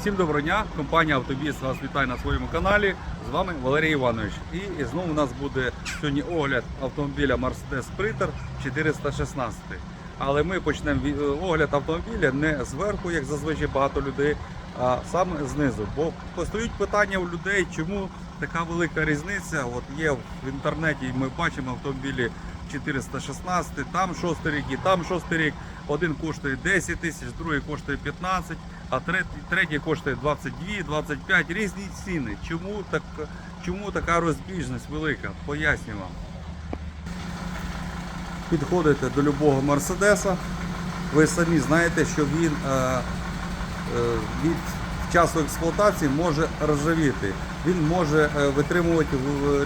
Всім доброго дня! Компанія Автобіс вас вітає на своєму каналі. З вами Валерій Іванович. І, знову у нас буде сьогодні огляд автомобіля Mercedes Sprinter 416. Але ми почнемо огляд автомобіля не зверху, як зазвичай багато людей, а саме знизу. Бо постають питання у людей, чому така велика різниця. От є в інтернеті, ми бачимо автомобілі 416, там 6 рік і там 6 рік. Один коштує 10 тисяч, другий коштує 15, а третій коштує 22, 25. Різні ціни. Чому, так, чому така розбіжність велика? Поясню вам. Підходите до любого Мерседеса, ви самі знаєте, що він е, е, від часу експлуатації може ржавіти. Він може е, витримувати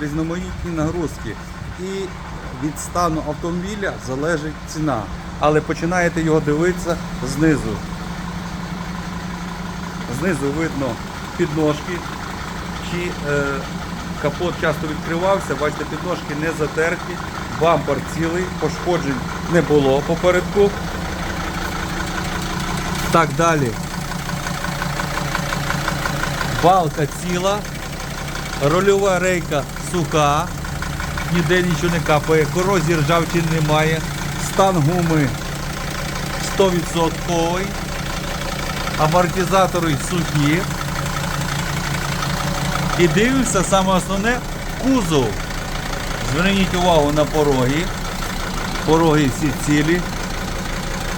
різноманітні нагрузки. І від стану автомобіля залежить ціна. Але починаєте його дивитися знизу. Знизу видно підножки, чи е, капот часто відкривався, бачите, підножки не затерті, бампер цілий, пошкоджень не було попередку. Так далі. Балка ціла, рольова рейка суха, ніде нічого не капає, корозії ржавчини немає, стан гуми 100%, амортизатори сухі. І дивимося саме основне кузов. Зверніть увагу на пороги. Пороги всі цілі.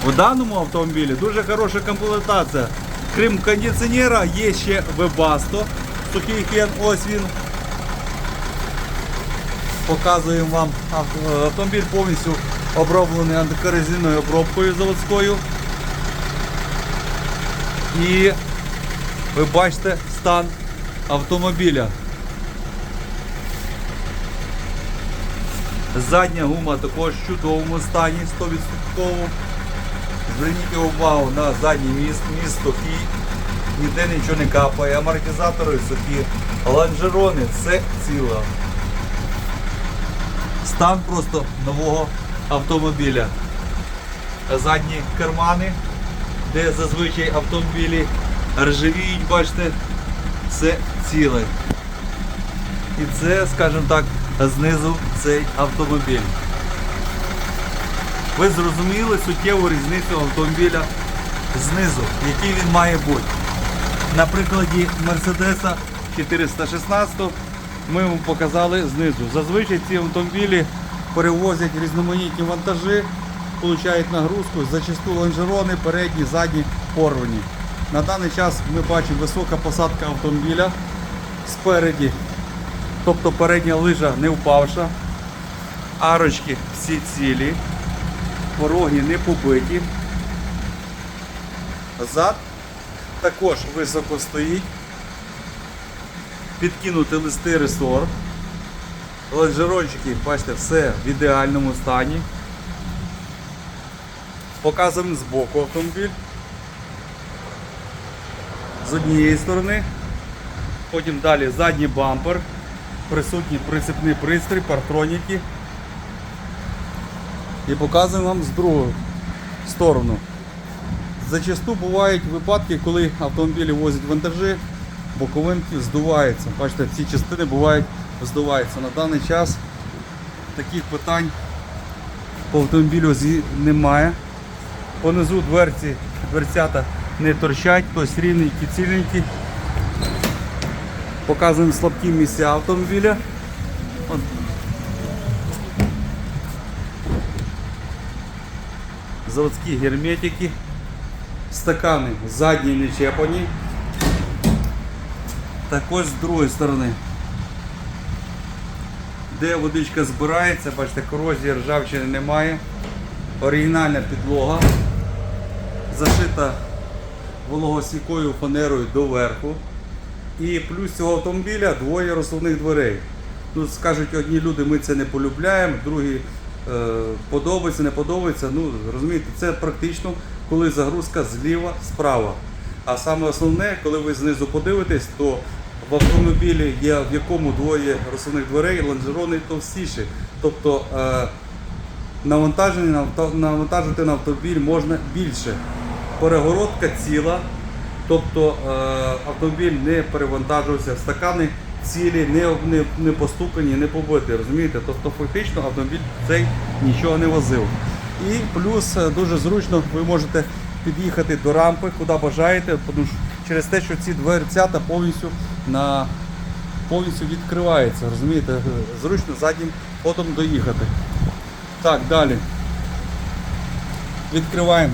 У даному автомобілі дуже хороша комплектація. Крім кондиціонера, є ще Webasto. Сухий фен, ось він. Показуємо вам автомобіль повністю оброблений антикорозійною обробкою заводською. І ви бачите стан автомобіля. Задня гума також в чудовому стані 100%. Зверніть увагу на задній міст, міст сухий, ніде нічого не капає, амортизатори сухі, лонжерони, все ціло. Стан просто нового автомобіля. Задні кармани, де зазвичай автомобілі ржавіють, бачите, все ціле. І це, скажімо так, знизу цей автомобіль. Ви зрозуміли суттєву різницю автомобіля знизу, який він має бути. На прикладі Мерседеса 416 ми вам показали знизу. Зазвичай ці автомобілі перевозять різноманітні вантажі, получають нагрузку, зачасту лонжерони, передні, задні порвані. На даний час ми бачимо висока посадка автомобіля спереді, тобто передня лижа не впавша, арочки всі цілі, пороги не побиті. Зад також високо стоїть. Підкинути листи ресор. Лонжерончики, бачите, все в ідеальному стані. Показуємо з боку автомобіль. З однієї сторони. Потім далі задній бампер. Присутній прицепний пристрій, партроніки. І показуємо вам з другої сторони. Зачасту бувають випадки, коли автомобілі возять вантажі, боковинки здуваються. Бачите, ці частини бувають здуваються. На даний час таких питань по автомобілю немає. Понизу дверці, дверцята не торчать, тобто рівненькі, ціленькі. Показуємо слабкі місця автомобіля. От. Заводські герметики. Стакани задні не чепані. Також з другої сторони. Де водичка збирається, бачите, корозії ржавчини немає. Оригінальна підлога. Зашита вологосвікою фанерою доверху. І плюс цього автомобіля двоє розсувних дверей. Ну, скажуть одні люди, ми це не полюбляємо, другі е, подобається, не подобається. Ну, розумієте, це практично, коли загрузка зліва, справа. А саме основне, коли ви знизу подивитесь, то в автомобілі є в якому двоє розсувних дверей, лонжерони товстіші. Тобто е, навантажити на автомобіль можна більше. Перегородка ціла, Тобто е, автомобіль не перевантажувався, стакани цілі, не, не, не постукані, не побиті. Розумієте? Тобто фактично автомобіль цей нічого не возив. І плюс е, дуже зручно ви можете під'їхати до рампи, куди бажаєте, тому що через те, що ці дверцята повністю на повністю відкривається. Розумієте, зручно заднім ходом доїхати. Так, далі. Відкриваємо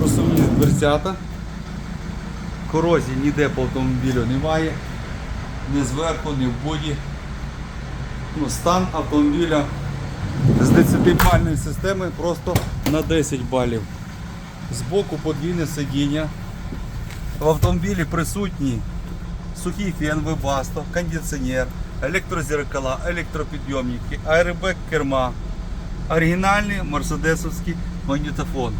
просувні дверцята. Корозії ніде по автомобілю немає. Ні зверху, ні в боді. Ну, стан автомобіля з 10-бальної системи просто на 10 балів. Збоку подвійне сидіння. В автомобілі присутні сухий фен Webasto, кондиціонер, електрозеркала, електропідйомники, аеробек керма, оригінальний мерседесовський магнітофон.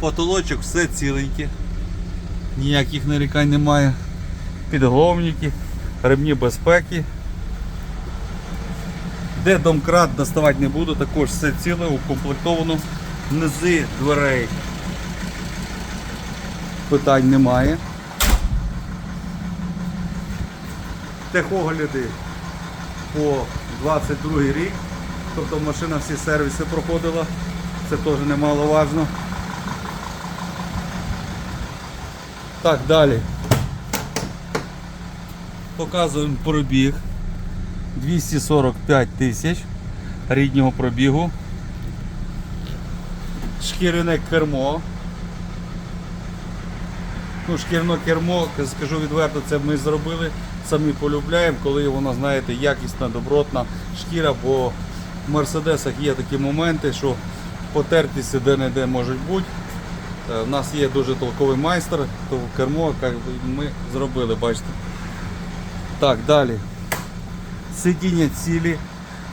Потолочок все ціленьке, ніяких нарікань немає. Підголовники, ремні безпеки. Де домкрат доставати не буду, також все ціле, укомплектовано. Низи дверей питань немає. Техогляди по 22 рік. Тобто машина всі сервіси проходила. Це теж немаловажно. Так, далі. Показуємо пробіг. 245 тисяч ріднього пробігу. Шкіряне кермо. Ну, шкірне кермо, скажу відверто, це ми зробили, самі полюбляємо, коли воно, знаєте, якісна, добротна шкіра, бо в Мерседесах є такі моменти, що потертість де-не-де можуть бути. Е, У нас є дуже толковий майстер, то кермо як ми зробили, бачите. Так, далі. Сидіння цілі,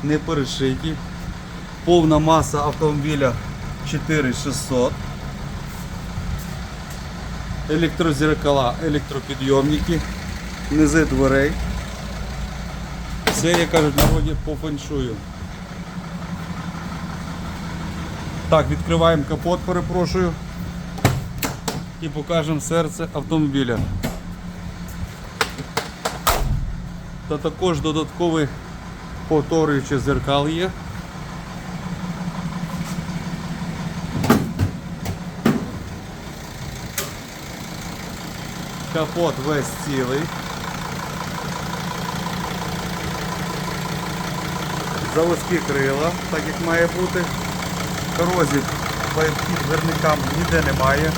не перешиті. Повна маса автомобіля 4600. Електрозеркала, електропідйомники, низи дверей. Все, як кажуть, народі по феншую. Так, відкриваємо капот, перепрошую. І покажемо серце автомобіля. Та також додатковий повторюючий зеркал є. Капот весь цілий. Заводські крила, так як має бути. Корозів під дверникам ніде немає.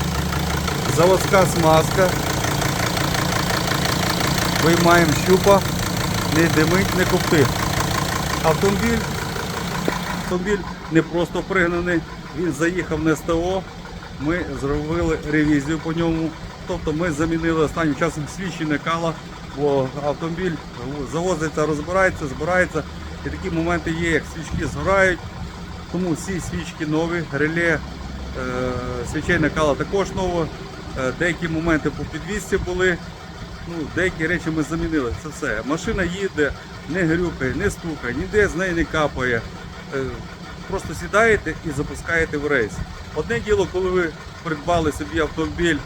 Заводська смазка. Виймаємо щупа, не димить, не коптить. Автомобіль, автомобіль не просто пригнаний, він заїхав на СТО. Ми зробили ревізію по ньому. Тобто ми замінили останнім часом свічі некала, бо автомобіль завозиться, розбирається, збирається. І такі моменти є, як свічки згорають. Тому всі свічки нові, реле е, свічей накала також нове. Е, деякі моменти по підвісці були. Ну, деякі речі ми замінили. Це все. Машина їде, не грюкає, не стукає, ніде з неї не капає. Е, Просто сідаєте і запускаєте в рейс. Одне діло, коли ви придбали собі автомобіль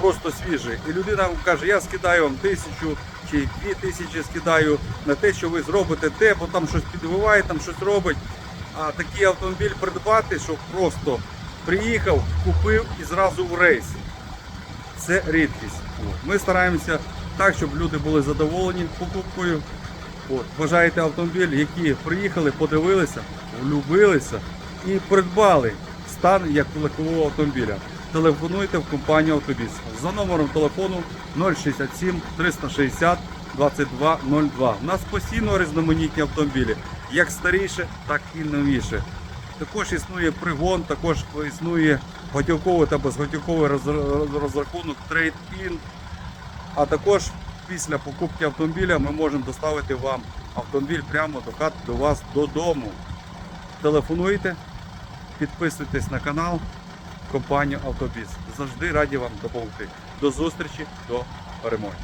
просто свіжий, і людина вам каже, я скидаю вам тисячу чи дві тисячі скидаю на те, що ви зробите те, бо там щось підбиває, там щось робить. А такий автомобіль придбати, що просто приїхав, купив і зразу в рейс. Це рідкість. Ми стараємося так, щоб люди були задоволені покупкою. Бажаєте автомобіль, які приїхали, подивилися, влюбилися і придбали стан як легкового автомобіля. Телефонуйте в компанію Автобіс за номером телефону 067 360 2202. У нас постійно різноманітні автомобілі, як старіше, так і новіше. Також існує пригон, також існує готівковий та безготівковий розрахунок трейд-ін. А також після покупки автомобіля ми можемо доставити вам автомобіль прямо до хат до вас додому. Телефонуйте, підписуйтесь на канал компанію Автобіс. Завжди раді вам допомогти. До зустрічі, до перемоги.